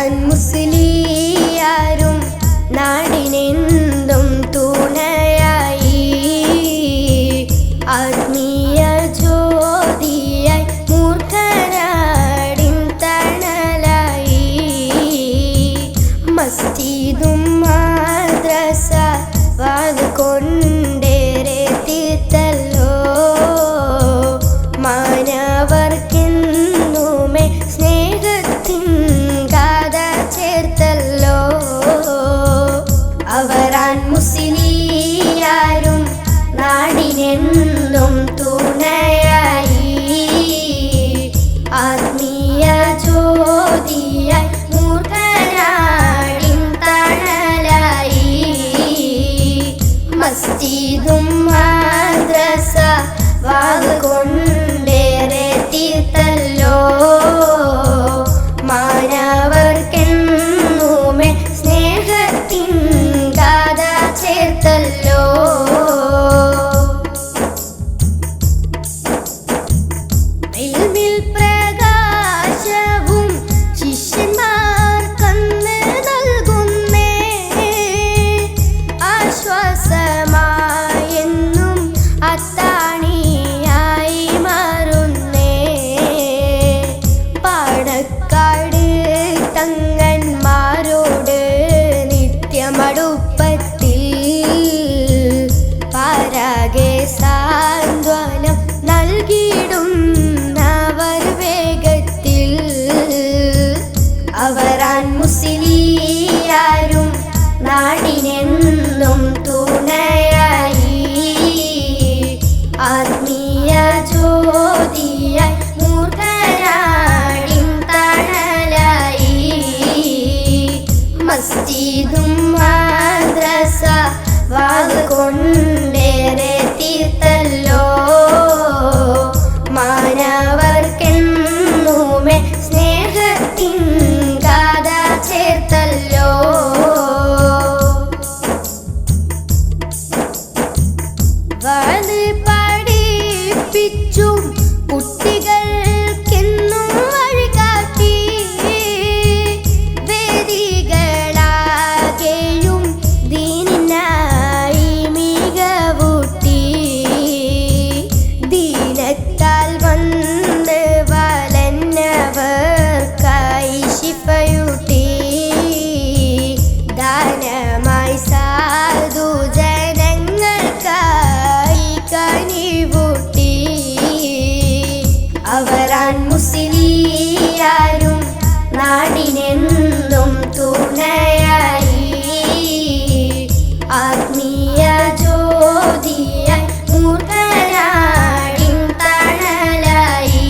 ben Müslüman. பாடுப்ப கொள்ள താൻ മുസ്ലിയാരും നാടിനെന്തും തുണയായി. ആത്മീയ ജ്യോതിയായി മൂർഖനാടിൻ തണലായി.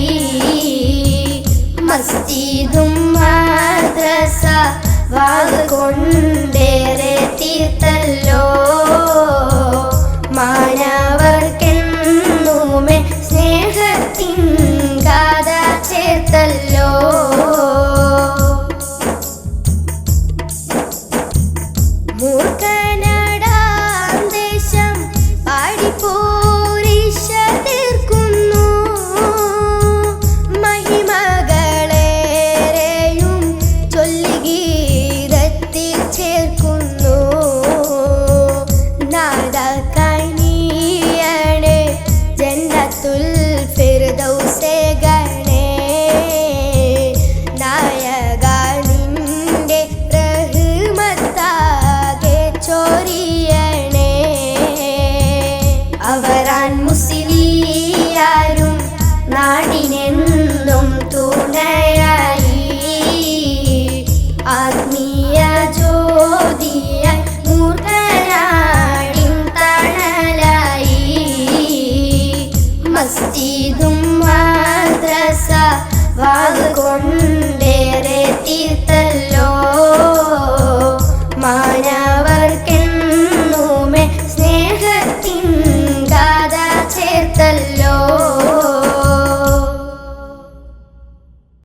മസ്ജിദും മാദ്രസ വാഗ കൊണ്ടേറെ തീർത്തല്ല. അവരാൻ മുസ്ലിയാരും നാടിനെന്നും തുണയായി. ആത്മീയ ജ്യോതിയ മൂർത്തനാടിൻ തണലായി. മസ്ജിദും മാദ്രസ വാഗ കൊണ്ട്